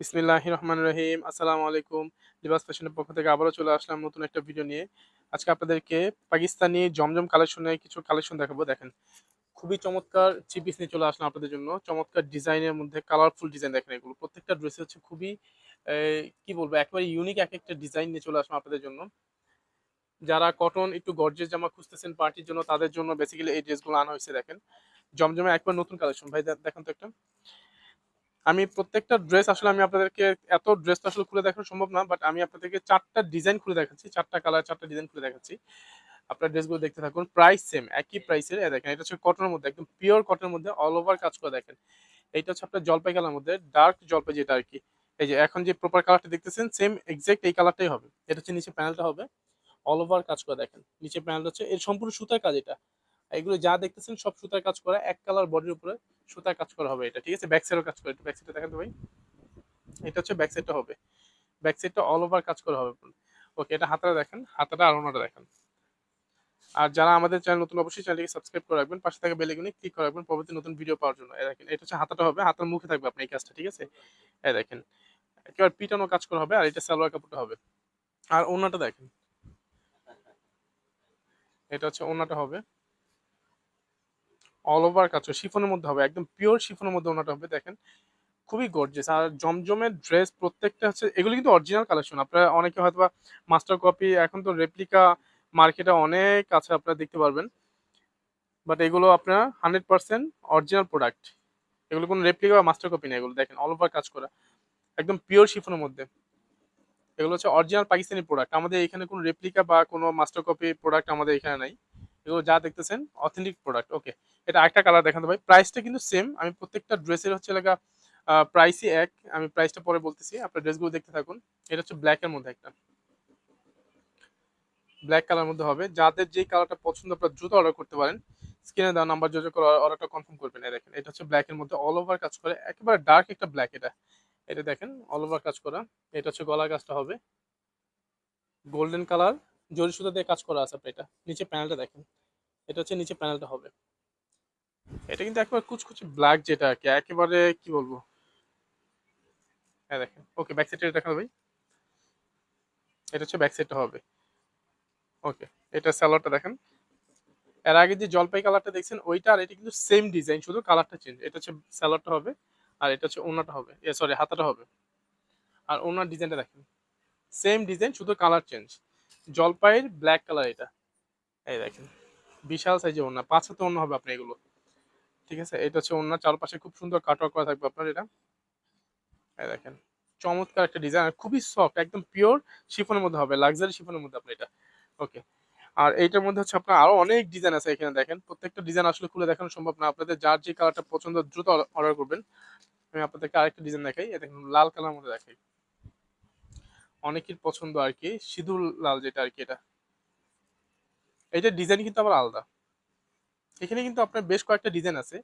বিসমিল্লাহ রহমান রহিম। আসসালামু আলাইকুম। লিবাস ফ্যাশনের পক্ষ থেকে আবারও চলে আসলাম নতুন একটা ভিডিও নিয়ে। আজকে আপনাদেরকে পাকিস্তানি জমজম কালেকশনের কিছু কালেকশন দেখাবো। দেখেন, খুবই চমৎকার চিপিস নিয়ে চলে আসলাম আপনাদের জন্য। চমৎকার ডিজাইনের মধ্যে কালারফুল ডিজাইন দেখেন এগুলো। প্রত্যেকটা ড্রেসে হচ্ছে খুবই কি বলব, একেবারে ইউনিক এক একটা ডিজাইন নিয়ে চলে আসলাম আপনাদের জন্য। যারা কটন একটু গর্জেস জামা খুঁজতেছেন পার্টির জন্য, তাদের জন্য বেসিক্যালি এই ড্রেসগুলো আনা হয়েছে, দেখেন। জমজমে একবার নতুন কালেকশন ভাই দেখেন তো একটা। আমি প্রত্যেকটা ড্রেস আসলে আমি আপনাদেরকে এত ড্রেস তো আসলে খুলে দেখানো সম্ভব না বাট আমি আপনাদেরকে চারটা ডিজাইন খুলে দেখাচ্ছি চারটা কালার চারটা ডিজাইন খুলে দেখাচ্ছি। আপনার ড্রেসগুলো দেখতে থাকুন প্রাইস সেম একই প্রাইসের দেখেন এটা হচ্ছে কটনের মধ্যে একদম পিওর কটনের মধ্যে অল ওভার কাজ করে দেখেন। এইটা হচ্ছে আপনার জলপাই কালার মধ্যে ডার্ক জলপাই যেটা আর কি এই যে এখন যে প্রপার কালারটা দেখতেছেন সেম এক্সাক্ট এই কালারটাই হবে। এটা হচ্ছে নিচে প্যানেলটা হবে অল ওভার কাজ করে দেখেন। নিচে প্যানেলটা হচ্ছে এর সম্পূর্ণ সুতার কাজ এটা। এগুলো যা দেখতেছেন সব সুতার কাজ করা, এক কালার বডির উপরে সুতার কাজ করা হবে এটা, ঠিক আছে? ব্যাক কাজ করে, একটু ব্যাক দেখেন তো ভাই। এটা হচ্ছে ব্যাক সাইডটা হবে। ব্যাক অল ওভার কাজ করা হবে। ওকে এটা হাতাটা দেখেন, হাতাটা আর ওনাটা দেখেন। আর যারা আমাদের চ্যানেল নতুন, অবশ্যই চ্যানেলকে সাবস্ক্রাইব করে রাখবেন, পাশে থাকা বেলেগুনি ক্লিক করে রাখবেন, পরবর্তী নতুন ভিডিও পাওয়ার জন্য। দেখেন, এটা হচ্ছে হাতাটা হবে, হাতার মুখে থাকবে আপনার এই কাজটা, ঠিক আছে? এই দেখেন, একেবারে পিটানো কাজ করা হবে, আর এটা সালোয়ার কাপড়টা হবে। আর ওনাটা দেখেন। এটা হচ্ছে ওনাটা হবে। অল ওভার কাজ শিফনের মধ্যে হবে, একদম পিওর শিফনের মধ্যে ওনাটা হবে, দেখেন। খুবই গর্জিয়াস আর জমজমের ড্রেস প্রত্যেকটা হচ্ছে, এগুলো কিন্তু অরিজিনাল কালেকশন আপনারা অনেকে হয়তো বা মাস্টার কপি এখন তো রেপ্লিকা মার্কেটে অনেক আছে, আপনারা দেখতে পারবেন। বাট এগুলো আপনার হান্ড্রেড পার্সেন্ট অরিজিনাল প্রোডাক্ট এগুলো কোনো রেপ্লিকা বা মাস্টার কপি নেই এগুলো, দেখেন অল ওভার কাজ করা। একদম পিওর শিফনের মধ্যে। এগুলো হচ্ছে অরিজিনাল পাকিস্তানি প্রোডাক্ট আমাদের এখানে কোনো রেপ্লিকা বা কোনো মাস্টার কপি প্রোডাক্ট আমাদের এখানে নাই। এগুলো যা দেখতেছেন অথেন্টিক প্রোডাক্ট ওকে এটা একটা কালার দেখাতে ভাই। প্রাইসটা কিন্তু সেম আমি প্রত্যেকটা ড্রেসের হচ্ছে লাগা প্রাইসই এক। আমি প্রাইসটা পরে বলতেছি, আপনার ড্রেসগুলো দেখতে থাকুন। এটা হচ্ছে ব্ল্যাকের মধ্যে একটা। ব্ল্যাক কালার মধ্যে হবে। যাদের যেই কালারটা পছন্দ, আপনারা দ্রুত অর্ডার করতে পারেন। স্ক্রিনে দেওয়া নাম্বার যোগাযোগ করে অর্ডারটা কনফার্ম করবেন। এই দেখেন, এটা হচ্ছে ব্ল্যাকের মধ্যে অল ওভার কাজ করে। একেবারে ডার্ক একটা ব্ল্যাক এটা। এটা দেখেন অল ওভার কাজ করা। এটা হচ্ছে গলার কাজটা হবে। গোল্ডেন কালার জরি সুতা দিয়ে কাজ করা আছে আপনার এটা। নিচে প্যানেলটা দেখেন। এটা হচ্ছে নিচে প্যানেলটা হবে। এটা কিন্তু একেবারে কুচকুচি ব্ল্যাক যেটা আর কি, একেবারে কি বলব? হ্যাঁ দেখেন। ওকে ব্যাক সাইডটা দেখানো ভাই। এটা হচ্ছে ব্যাক সাইডটা হবে। ওকে এটা স্যালোয়ারটা দেখেন। এর আগে যে জলপাই কালারটা দেখছেন, ওইটা আর এটা কিন্তু সেম ডিজাইন শুধু কালারটা চেঞ্জ এটা হচ্ছে স্যালোয়ারটা হবে আর এটা হচ্ছে ওনাটা হবে। এ সরি হাতাটা হবে। আর ওনার ডিজাইনটা দেখেন। সেম ডিজাইন শুধু কালার চেঞ্জ জলপাইয়ের ব্ল্যাক কালার এটা। এই দেখেন, বিশাল সাইজে ওনা পাঁচ হাতে ওনা হবে আপনার এগুলো। ঠিক আছে? এটা হচ্ছে ওনার চারপাশে খুব সুন্দর কাটওয়ার্ক করা থাকবে আপনার এটা। এই দেখেন, চমৎকার একটা ডিজাইন খুবই সফট একদম পিওর শিফনের মধ্যে হবে লাক্সারি শিফনের মধ্যে আপনার এটা। ওকে আর এইটার মধ্যে হচ্ছে আপনার আরও অনেক ডিজাইন আছে এখানে দেখেন। প্রত্যেকটা ডিজাইন আসলে খুলে দেখানো সম্ভব না। আপনাদের যার যে কালারটা পছন্দ, দ্রুত অর্ডার করবেন। আমি আপনাদেরকে আরেকটা ডিজাইন দেখাই। দেখেন, লাল কালার মধ্যে দেখাই। অনেকের পছন্দ আর কি। সিঁদুর লাল যেটা আর কি এটা। এটা ডিজাইন কিন্তু আবার আলাদা। এখানে কিন্তু আপনার বেশ কয়েকটা ডিজাইন আছে।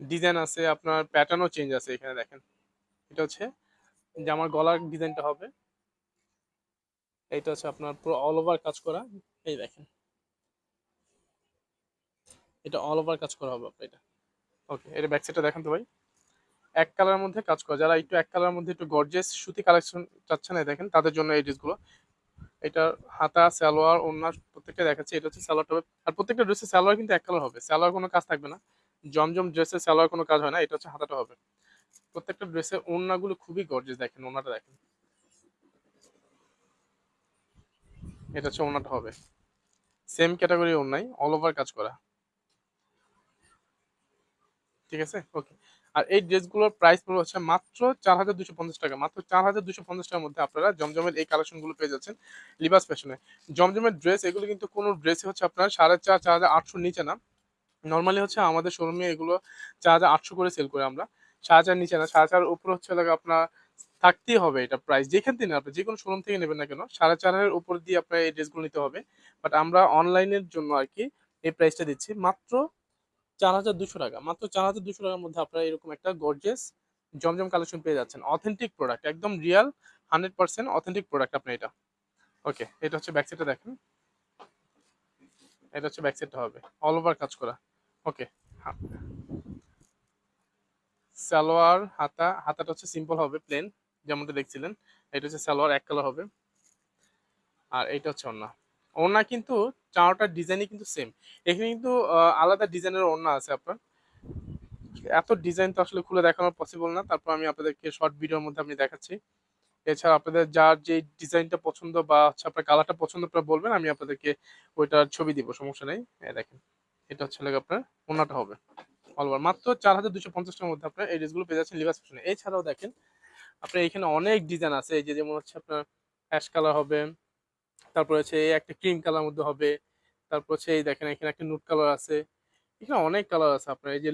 ডিজাইন আছে, আপনার প্যাটার্নও চেঞ্জ আছে এখানে দেখেন। এটা হচ্ছে যে আমার গলার ডিজাইনটা হবে। এইটা হচ্ছে আপনার পুরো অল ওভার কাজ করা। এই দেখেন। এটা অল ওভার কাজ করা হবে আপনার এটা। ওকে এটা ব্যাক সাইডটা দেখেন তো ভাই। এক কালারের মধ্যে কাজ করা। যারা একটু এক কালারের মধ্যে একটু গর্জেস সুতি কালেকশন চাচ্ছেন দেখেন, তাদের জন্য এই ড্রেসগুলো এটা হাতা, সালোয়ার ওনার প্রত্যেকটা দেখাচ্ছে। এটা হচ্ছে সালোয়ারটা হবে আর প্রত্যেকটা ড্রেসের সালোয়ার কিন্তু এক কালার হবে। সালোয়ার কোনো কাজ থাকবে না। জমজম ড্রেসের সালোয়ার কোনো কাজ হয় না। এটা হচ্ছে হাতাটা হবে। প্রত্যেকটা ড্রেসের ওড়নাগুলো খুবই গর্জেস দেখেন ওনাটা দেখেন। এটা হচ্ছে ওনাটা হবে। সেম ক্যাটাগরি ওনাই অল ওভার কাজ করা। ঠিক আছে? ওকে আর এই ড্রেসগুলোর প্রাইস পড়বে হচ্ছে মাত্র চার হাজার দুশো পঞ্চাশ টাকা। মাত্র চার হাজার দুশো পঞ্চাশ টাকার মধ্যে আপনারা জমজমের এই কালেকশনগুলো পেয়ে যাচ্ছেন লিবাস ফ্যাশনে জমজমের ড্রেস এগুলো কিন্তু কোনো ড্রেসই হচ্ছে আপনার সাড়ে চার চার হাজার আটশোর নিচে না। নর্মালি হচ্ছে আমাদের শোরুমে এগুলো চার হাজার আটশো করে সেল করে আমরা। সাড়ে চার নিচে না, সাড়ে চার উপরে হচ্ছে আপনার থাকতেই হবে এটা প্রাইস যেখান থেকে আপনি যে কোনো শোরুম থেকে নেবেন না কেন, সাড়ে চারের উপর দিয়ে আপনার এই ড্রেসগুলো নিতে হবে। বাট আমরা অনলাইনের জন্য আর কি এই প্রাইসটা দিচ্ছি। মাত্র চার হাজার দুশো টাকা। মাত্র চার হাজার দুশো টাকার মধ্যে আপনারা এরকম একটা গর্জেস জমজম কালেকশন পেয়ে যাচ্ছেন। অথেন্টিক প্রোডাক্ট একদম real hundred percent authentic product আপনি এটা। ওকে এটা হচ্ছে ব্যাক সাইডটা দেখেন। এটা হচ্ছে ব্যাক সাইডটা হবে। অল ওভার কাজ করা। ওকে সালোয়ার, হাতা, হাতাটা হচ্ছে সিম্পল হবে প্লেন যেমনটা দেখছিলেন। এটা হচ্ছে সালোয়ার, এক কালার হবে। আর এটা হচ্ছে ওড়না। ওড়না কিন্তু চারটার ডিজাইনই কিন্তু সেম এখানে কিন্তু আলাদা ডিজাইনের ওড়না আছে আপনার। এত ডিজাইন তো আসলে খুলে দেখানো পসিবল না। তারপর আমি আপনাদেরকে শর্ট ভিডিওর মধ্যে আমি দেখাচ্ছি। এছাড়া আপনাদের যার যে ডিজাইনটা পছন্দ বা হচ্ছে আপনার কালারটা পছন্দ আপনারা বলবেন, আমি আপনাদেরকে ওইটার ছবি দিব, সমস্যা নেই। দেখেন, এটা হচ্ছে লাগে আপনার ওনাটা হবে। অলওভার মাত্র চার হাজার দুশো পঞ্চাশটার মধ্যে আপনার এই ড্রেসগুলো পেয়ে যাচ্ছেন ফ্যাশনে এছাড়াও দেখেন, আপনার এখানে অনেক ডিজাইন আছে। এই যে যেমন হচ্ছে আপনার অ্যাশ কালার হবে তারপর হচ্ছে একটা ক্রিম কালার মধ্যে হবে, তারপর হচ্ছে এই দেখেন এখানে একটা নুট কালার আছে, এখানে অনেক কালার আছে আপনার, এই যে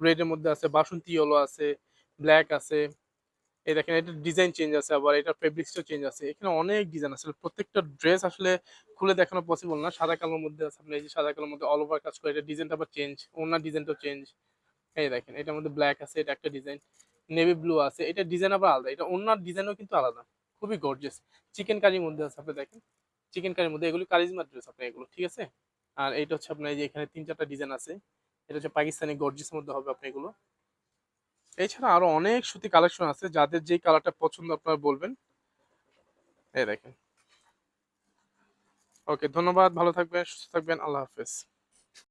রেড এর মধ্যে আছে, বাসন্তী ইয়েলো আছে ব্ল্যাক আছে, এই দেখেন এটা ডিজাইন চেঞ্জ আছে আবার, এটা ফেব্রিক্সটা চেঞ্জ আছে, এখানে অনেক ডিজাইন আছে, প্রত্যেকটা ড্রেস আসলে খুলে দেখানো পসিবল না, সাদা কালোর মধ্যে আছে আপনার, এই যে সাদা কালোর মধ্যে অল ওভার কাজ করে, এটা ডিজাইনটা আবার চেঞ্জ ওনার ডিজাইনটাও চেঞ্জ এই দেখেন এটার মধ্যে ব্ল্যাক আছে, এটা একটা ডিজাইন নেভি ব্লু আছে, এটা ডিজাইন আবার আলাদা, এটা ওনার ডিজাইনও কিন্তু আলাদা, খুবই গর্জিয়াস চিকেন কারির মধ্যে আছে, আপনি দেখেন চিকেন কারির মধ্যে, এগুলো কারিজমা ড্রেস আপনার এগুলো, ঠিক আছে? আর এইটা হচ্ছে আপনার যে এখানে তিন চারটা ডিজাইন আছে। এটা হচ্ছে পাকিস্তানি গর্জিসের মধ্যে হবে আপনার এগুলো। এছাড়া আরও অনেক সুতি কালেকশন আছে, যাদের যে কালারটা পছন্দ আপনারা বলবেন। এই দেখেন। ওকে ধন্যবাদ, ভালো থাকবেন, সুস্থ থাকবেন, আল্লাহ হাফেজ।